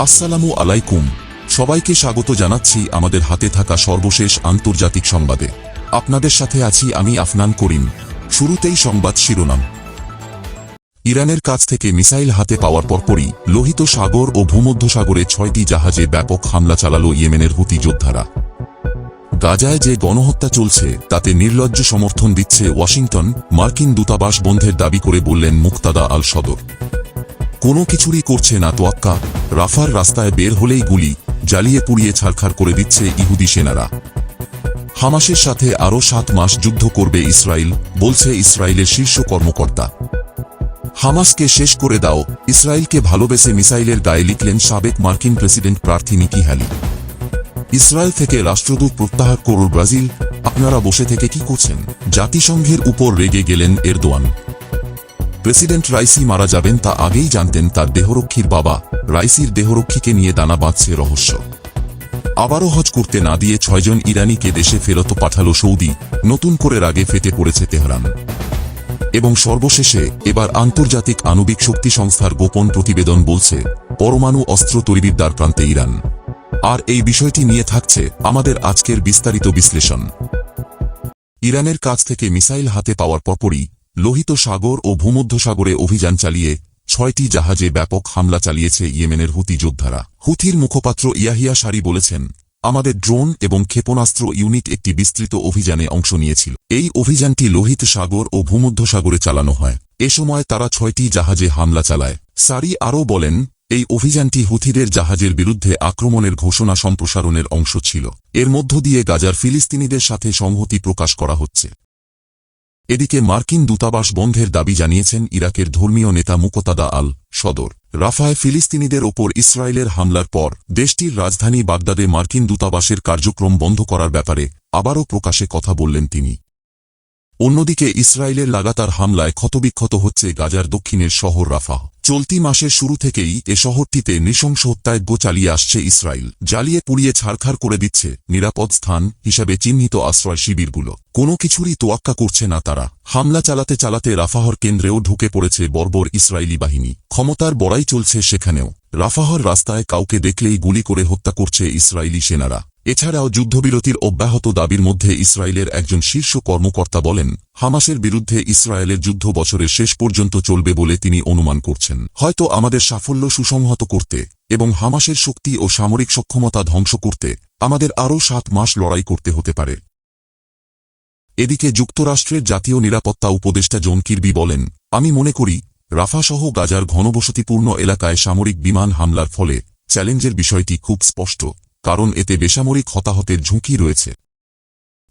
আসসালামু আলাইকুম। সবাইকে স্বাগত জানাচ্ছি আমাদের হাতে থাকা সর্বশেষ আন্তর্জাতিক সংবাদে। আপনাদের সাথে আছি আমি আফনান করিম। শুরুতেই সংবাদ শিরোনাম। ইরানের কাছ থেকে মিসাইল হাতে পাওয়ার পরপরই লোহিত সাগর ও ভূমধ্যসাগরে ছয়টি জাহাজে ব্যাপক হামলা চালাল ইয়েমেনের হুতি যোদ্ধারা। গাজায় যে গণহত্যা চলছে, তাতে নির্লজ্জ সমর্থন দিচ্ছে ওয়াশিংটন, মার্কিন দূতাবাস বন্ধের দাবি করে বললেন মুক্তাদা আল সদর। কোনো কিছুরই করছে না তোয়াক্কা। রাফার রাস্তায় বের হলেই গুলি, জ্বালিয়ে পুড়িয়ে ছারখার করে দিচ্ছে ইহুদি সেনারা। হামাসের সাথে আরও সাত মাস যুদ্ধ করবে ইসরায়েল বলছে ইসরায়েলের শীর্ষ কর্মকর্তা। হামাসকে শেষ করে দাও ইসরায়েলকে ভালোবেসে মিসাইলের গায়ে লিখলেন সাবেক মার্কিন প্রেসিডেন্ট প্রার্থী নিকি হ্যালি। ইসরায়েল থেকে রাষ্ট্রদূত প্রত্যাহার করল ব্রাজিল, আপনারা বসে থেকে কি করছেন? জাতিসংঘের উপর রেগে গেলেন এরদোয়ান। প্রেসিডেন্ট রাইসি মারা যাবেন তা আগেই জানতেন তার দেহরক্ষীর বাবা। রাইসির দেহরক্ষীকে নিয়ে দানা বাঁধছে রহস্য। আবারও হজ করতে না দিয়ে ছয়জন ইরানিকে দেশে ফেরত পাঠাল সৌদি। নতুন করে রাগে ফেটে পড়েছে তেহরান। এবং সর্বশেষে এবার আন্তর্জাতিক আণবিক শক্তি সংস্থার গোপন প্রতিবেদন বলছে, পরমাণু অস্ত্র তৈরির দ্বার প্রান্তে ইরান। আর এই বিষয়টি নিয়ে থাকছে আমাদের আজকের বিস্তারিত বিশ্লেষণ। ইরানের কাছ থেকে মিসাইল হাতে পাওয়ার পরপরই লোহিত সাগর ও ভূমধ্যসাগরে অভিযান চালিয়ে ছয়টি জাহাজে ব্যাপক হামলা চালিয়েছে ইয়েমেনের হুতি যোদ্ধারা। হুথির মুখপাত্র ইয়াহিয়া সারি বলেছেন, আমাদের ড্রোন এবং ক্ষেপণাস্ত্র ইউনিট একটি বিস্তৃত অভিযানে অংশ নিয়েছিল। এই অভিযানটি লোহিত সাগর ও ভূমধ্যসাগরে চালানো হয়। এ সময় তারা ছয়টি জাহাজে হামলা চালায়। সারি আরও বলেন, এই অভিযানটি হুথিদের জাহাজের বিরুদ্ধে আক্রমণের ঘোষণা সম্প্রসারণের অংশ ছিল। এর মধ্য দিয়ে গাজার ফিলিস্তিনিদের সাথে সংহতি প্রকাশ করা হচ্ছে। এদিকে মার্কিন দূতাবাস বন্ধের দাবি জানিয়েছেন ইরাকের ধর্মীয় নেতা মুকতাদা আল সদর। রাফায় ফিলিস্তিনিদের ওপর ইসরায়েলের হামলার পর দেশটির রাজধানী বাগদাদে মার্কিন দূতাবাসের কার্যক্রম বন্ধ করার ব্যাপারে আবারও প্রকাশে কথা বললেন তিনি। অন্যদিকে ইসরায়েলের লাগাতার হামলায় ক্ষতবিক্ষত হচ্ছে গাজার দক্ষিণের শহর রাফাহ। চলতি মাসের শুরু থেকেই এ শহরটিতে নৃশংস হত্যাযজ্ঞ চালিয়ে আসছে ইসরায়েল। জ্বালিয়ে পুড়িয়ে ছাড়খাড় করে দিচ্ছে নিরাপদ স্থান হিসাবে চিহ্নিত আশ্রয় শিবিরগুলো। কোনো কিছুরই তোয়াক্কা করছে না তারা। হামলা চালাতে চালাতে রাফাহর কেন্দ্রেও ঢুকে পড়েছে বর্বর ইসরায়েলি বাহিনী। ক্ষমতার বড়াই চলছে সেখানেও। রাফাহর রাস্তায় কাউকে দেখলেই গুলি করে হত্যা করছে ইসরায়েলি সেনারা। এছাড়াও যুদ্ধবিরতির অব্যাহত দাবির মধ্যে ইসরায়েলের একজন শীর্ষ কর্মকর্তা বলেন, হামাসের বিরুদ্ধে ইসরায়েলের যুদ্ধ বছরের শেষ পর্যন্ত চলবে বলে তিনি অনুমান করছেন। হয়তো আমাদের সাফল্য সুসংহত করতে এবং হামাসের শক্তি ও সামরিক সক্ষমতা ধ্বংস করতে আমাদের আরও সাত মাস লড়াই করতে হতে পারে। এদিকে যুক্তরাষ্ট্রের জাতীয় নিরাপত্তা উপদেষ্টা জন কির্বি বলেন, আমি মনে করি, রাফাসহ গাজার ঘনবসতিপূর্ণ এলাকায় সামরিক বিমান হামলার ফলে চ্যালেঞ্জের বিষয়টি খুব স্পষ্ট। কারণ এতে বেসামরিক হতাহতের ঝুঁকি রয়েছে।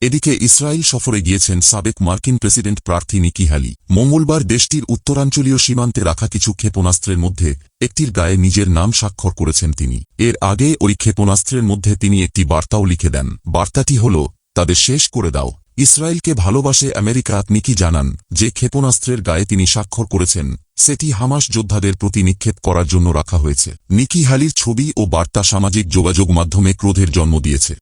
এদিকে ইসরায়েল সফরে গিয়েছেন সাবেক মার্কিন প্রেসিডেন্ট প্রার্থী নিকি হ্যালি। মঙ্গলবার দেশটির উত্তরাঞ্চলীয় সীমান্তে রাখা কিছু ক্ষেপণাস্ত্রের মধ্যে একটির গায়ে নিজের নাম স্বাক্ষর করেছেন তিনি। এর আগে ওই ক্ষেপণাস্ত্রের মধ্যে তিনি একটি বার্তাও লিখে দেন। বার্তাটি হল, তাদের শেষ করে দাও। ইসরায়েলকে ভালোবাসে আমেরিকা, নিকি জানান, যে ক্ষেপণাস্ত্রের গায়ে তিনি স্বাক্ষর করেছেন সেটি হামাস যোদ্ধাদের প্রতি নিক্ষেপ করার জন্য রাখা হয়েছে। নিকি হালির ছবি ও বার্তা সামাজিক যোগাযোগ মাধ্যমে ক্রোধের জন্ম দিয়েছে।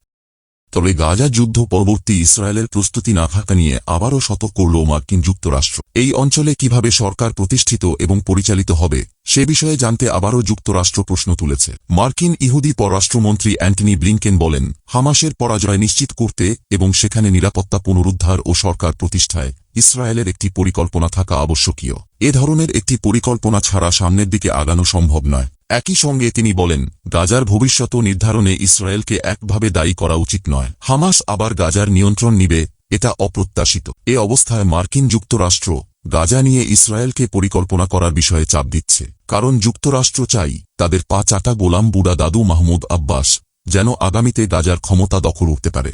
তবে গাজা যুদ্ধ পরবর্তী ইসরায়েলের প্রস্তুতি না থাকা নিয়ে আবারও সতর্ক করল মার্কিন যুক্তরাষ্ট্র। এই অঞ্চলে কীভাবে সরকার প্রতিষ্ঠিত এবং পরিচালিত হবে, সে বিষয়ে জানতে আবারও যুক্তরাষ্ট্র প্রশ্ন তুলেছে। মার্কিন ইহুদি পররাষ্ট্রমন্ত্রী অ্যান্টনি ব্লিংকেন বলেন, হামাসের পরাজয় নিশ্চিত করতে এবং সেখানে নিরাপত্তা পুনরুদ্ধার ও সরকার প্রতিষ্ঠায় ইসরায়েলের একটি পরিকল্পনা থাকা আবশ্যকীয়। এ ধরনের একটি পরিকল্পনা ছাড়া সামনের দিকে আগানো সম্ভব নয়। একই সঙ্গে তিনি বলেন, গাজার ভবিষ্যৎ নির্ধারণে ইসরায়েলকে একভাবে দায়ী করা উচিত নয়। হামাস আবার গাজার নিয়ন্ত্রণ নিবে, এটা অপ্রত্যাশিত। এ অবস্থায় মার্কিন যুক্তরাষ্ট্র গাজা নিয়ে ইসরায়েলকে পরিকল্পনা করার বিষয়ে চাপ দিচ্ছে। কারণ যুক্তরাষ্ট্র চাই তাদের পা চাটা গোলাম বুড়া দাদু মাহমুদ আব্বাস, যেন আগামীতে গাজার ক্ষমতা দখল উঠতে পারে।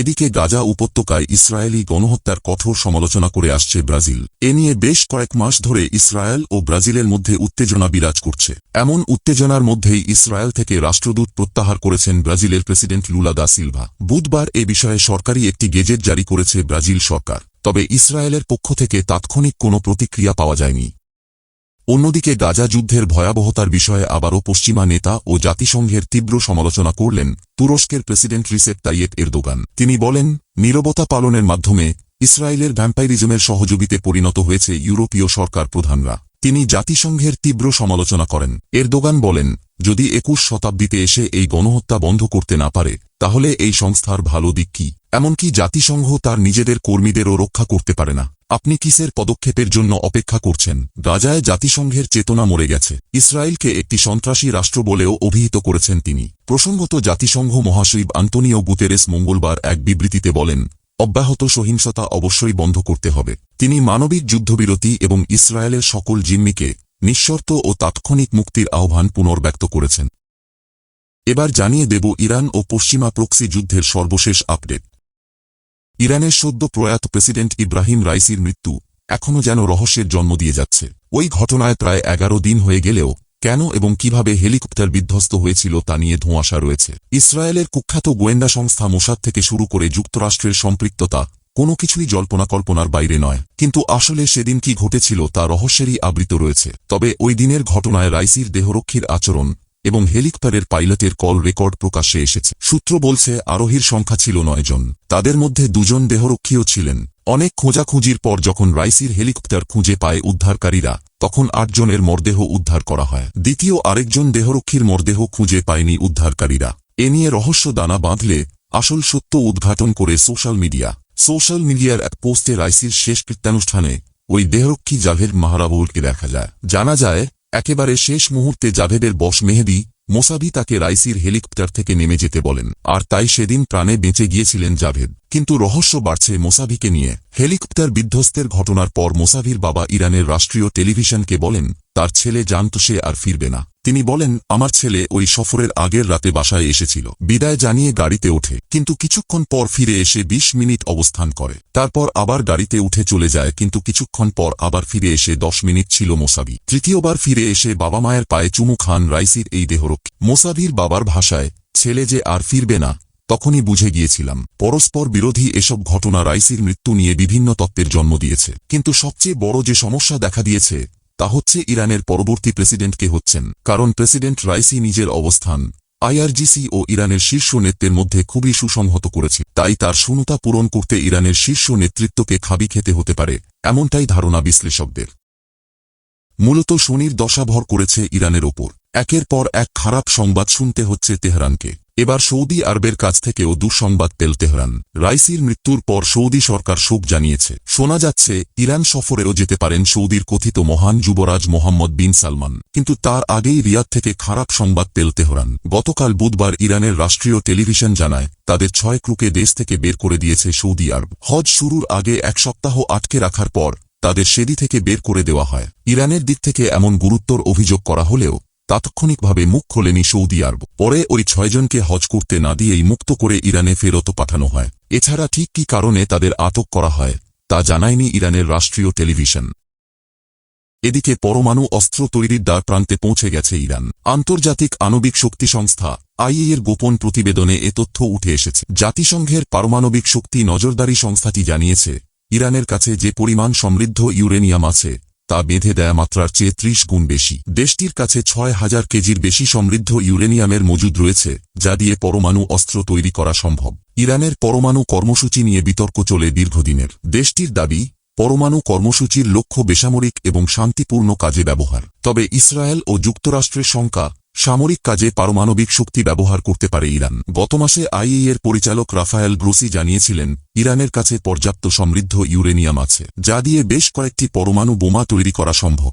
এদিকে গাজা উপত্যকায় ইসরায়েলি গণহত্যার কঠোর সমালোচনা করে আসছে ব্রাজিল। এ নিয়ে বেশ কয়েক মাস ধরে ইসরায়েল ও ব্রাজিলের মধ্যে উত্তেজনা বিরাজ করছে। এমন উত্তেজনার মধ্যেই ইসরায়েল থেকে রাষ্ট্রদূত প্রত্যাহার করেছেন ব্রাজিলের প্রেসিডেন্ট লুলা দা সিলভা। বুধবার এ বিষয়ে সরকারি একটি গেজেট জারি করেছে ব্রাজিল সরকার। তবে ইসরায়েলের পক্ষ থেকে তাৎক্ষণিক কোনো প্রতিক্রিয়া পাওয়া যায়নি। অন্যদিকে গাজা যুদ্ধের ভয়াবহতার বিষয়ে আবারও পশ্চিমা নেতা ও জাতিসংঘের তীব্র সমালোচনা করলেন তুরস্কের প্রেসিডেন্ট রিসেপ তাইয়েপ এরদোগান। তিনি বলেন, নীরবতা পালনের মাধ্যমে ইসরায়েলের ভ্যাম্পাইরিজমের সহযোগীতে পরিণত হয়েছে ইউরোপীয় সরকার প্রধানরা। তিনি জাতিসংঘের তীব্র সমালোচনা করেন। এরদোগান বলেন, যদি একুশ শতাব্দীতে এসে এই গণহত্যা বন্ধ করতে না পারে, তাহলে এই সংস্থার ভালো দিক কি? এমনকি জাতিসংঘ তার নিজেদের কর্মীদেরও রক্ষা করতে পারে না। আপনি কিসের পদক্ষেপের জন্য অপেক্ষা করছেন? গাজায় জাতিসংঘের চেতনা মরে গেছে। ইসরায়েলকে একটি সন্ত্রাসী রাষ্ট্র বলেও অভিহিত করেছেন তিনি। প্রসঙ্গত জাতিসংঘ মহাসচিব আন্তনিও গুতেরেস মঙ্গলবার এক বিবৃতিতে বলেন, অব্যাহত সহিংসতা অবশ্যই বন্ধ করতে হবে। তিনি মানবিক যুদ্ধবিরতি এবং ইসরায়েলের সকল জিম্মিকে নিঃশর্ত ও তাৎক্ষণিক মুক্তির আহ্বান পুনর্ব্যক্ত করেছেন। এবার জানিয়ে দেব ইরান ও পশ্চিমা প্রক্সি যুদ্ধের সর্বশেষ আপডেট। ইরানের সদ্য প্রয়াত প্রেসিডেন্ট ইব্রাহিম রাইসির মৃত্যু এখনও যেন রহস্যের জন্ম দিয়ে যাচ্ছে। ওই ঘটনায় প্রায় এগারো দিন হয়ে গেলেও কেন এবং কীভাবে হেলিকপ্টার বিধ্বস্ত হয়েছিল তা নিয়ে ধোঁয়াশা রয়েছে। ইসরায়েলের কুখ্যাত গোয়েন্দা সংস্থা মোসাদ থেকে শুরু করে যুক্তরাষ্ট্রের সম্পৃক্ততা কোনো কিছুই জল্পনা কল্পনার বাইরে নয়। কিন্তু আসলে সেদিন কি ঘটেছিল তা রহস্যেরই আবৃত রয়েছে। তবে ওই দিনের ঘটনায় রাইসির দেহরক্ষীর আচরণ এবং হেলিকপ্টারের পাইলটের কল রেকর্ড প্রকাশ্যে এসেছে। সূত্র বলছে, আরোহীর সংখ্যা ছিল নয়জন তাদের মধ্যে দুজন দেহরক্ষীও ছিলেন। অনেক খোঁজাখুঁজির পর যখন রাইসির হেলিকপ্টার খুঁজে পায় উদ্ধারকারীরা, তখন আটজনের মরদেহ উদ্ধার করা হয়। দ্বিতীয় আরেকজন দেহরক্ষীর মরদেহ খুঁজে পায়নি উদ্ধারকারীরা। এ নিয়ে রহস্য দানা বাঁধলে আসল সত্য উদ্ঘাটন করে সোশ্যাল মিডিয়া। সোশ্যাল মিডিয়ার এক পোস্টে রাইসির শেষ কৃত্যানুষ্ঠানে ওই দেহরক্ষী জাভেদ মাহরাবুলকে দেখা যায়। জানা যায় একেবারে শেষ মুহূর্তে জাভেদের বস মেহেদি, মোসাবি তাকে রাইসির হেলিকপ্টার থেকে নেমে যেতে বলেন। আর তাই সেদিন প্রাণে বেঁচে গিয়েছিলেন জাভেদ। কিন্তু রহস্য বাড়ছে মোসাভিকে নিয়ে। হেলিকপ্টার বিধ্বস্তের ঘটনার পর মোসাভির বাবা ইরানের রাষ্ট্রীয় টেলিভিশনকে বলেন, তার ছেলে জানত সে আর ফিরবে না। তিনি বলেন, আমার ছেলে ওই সফরের আগের রাতে বাসায় এসেছিল। বিদায় জানিয়ে গাড়িতে ওঠে, কিন্তু কিছুক্ষণ পর ফিরে এসে ২০ মিনিট অবস্থান করে। তারপর আবার গাড়িতে উঠে চলে যায়, কিন্তু কিছুক্ষণ পর আবার ফিরে এসে ১০ মিনিট ছিল মোসাবি। তৃতীয়বার ফিরে এসে বাবা মায়ের পায়ে চুমু খান রাইসির এই দেহরক্ষী মোসাবির বাবার ভাষায়, ছেলে যে আর ফিরবে না। তখনই বুঝে গিয়েছিলাম, পরস্পর বিরোধী এসব ঘটনা রাইসির মৃত্যু নিয়ে বিভিন্ন তত্ত্বের জন্ম দিয়েছে। কিন্তু সবচেয়ে বড় যে সমস্যা দেখা দিয়েছে তা হচ্ছে ইরানের পরবর্তী প্রেসিডেন্টকে হচ্ছেন। কারণ প্রেসিডেন্ট রাইসি নিজের অবস্থান আইআরজিসি ও ইরানের শীর্ষ নেতৃত্বের মধ্যে খুবই সুসংহত করেছে। তাই তার শূন্যতা পূরণ করতে ইরানের শীর্ষ নেতৃত্বকে খাবি খেতে হতে পারে, এমনটাই ধারণা বিশ্লেষকদের। মূলত শনির দশাভর করেছে ইরানের ওপর। একের পর এক খারাপ সংবাদ শুনতে হচ্ছে তেহরানকে। এবার সৌদি আরবের কাছ থেকেও দুঃসংবাদ পেল তেহরান রাইসির মৃত্যুর পর সৌদি সরকার শোক জানিয়েছে। শোনা যাচ্ছে, ইরান সফরেও যেতে পারেন সৌদির কথিত মহান যুবরাজ মোহাম্মদ বিন সালমান। কিন্তু তার আগেই রিয়াদ থেকে খারাপ সংবাদ পেল তেহরান গতকাল বুধবার ইরানের রাষ্ট্রীয় টেলিভিশন জানায়, তাদের ছয় ক্রুকে দেশ থেকে বের করে দিয়েছে সৌদি আরব। হজ শুরুর আগে এক সপ্তাহ আটকে রাখার পর, তাদের সেদি থেকে বের করে দেওয়া হয়। ইরানের দিক থেকে এমন গুরুত্বর অভিযোগ করা হলেও তাৎক্ষণিকভাবে মুখ খোলেনি সৌদি আরব। পরে ওই ছয়জনকে হজ করতে না দিয়েই মুক্ত করে ইরানে ফেরত পাঠানো হয়। এছাড়া ঠিক কি কারণে তাদের আটক করা হয়, তা জানায়নি ইরানের রাষ্ট্রীয় টেলিভিশন। এদিকে পরমাণু অস্ত্র তৈরির দ্বার প্রান্তে পৌঁছে গেছে ইরান। আন্তর্জাতিক আণবিক শক্তি সংস্থা আইএর গোপন প্রতিবেদনে এ তথ্য উঠে এসেছে। জাতিসংঘের পারমাণবিক শক্তি নজরদারি সংস্থাটি জানিয়েছে, ইরানের কাছে যে পরিমাণ সমৃদ্ধ ইউরেনিয়াম আছে তা বেঁধে দেয়া মাত্রার চেয়ে ত্রিশ গুণ বেশি। দেশটির কাছে ছয় হাজার কেজির বেশি সমৃদ্ধ ইউরেনিয়ামের মজুদ রয়েছে, যা দিয়ে পরমাণু অস্ত্র তৈরি করা সম্ভব। ইরানের পরমাণু কর্মসূচি নিয়ে বিতর্ক চলে দীর্ঘদিনের। দেশটির দাবি, পরমাণু কর্মসূচির লক্ষ্য বেসামরিক এবং শান্তিপূর্ণ কাজে ব্যবহার। তবে ইসরায়েল ও যুক্তরাষ্ট্রের শঙ্কা সামরিক কাজে পারমাণবিক শক্তি ব্যবহার করতে পারে ইরান। গত মাসে আইএর পরিচালক রাফায়েল গ্রোসি জানিয়েছিলেন, ইরানের কাছে পর্যাপ্ত সমৃদ্ধ ইউরেনিয়াম আছে, যা দিয়ে বেশ কয়েকটি পরমাণু বোমা তৈরি করা সম্ভব।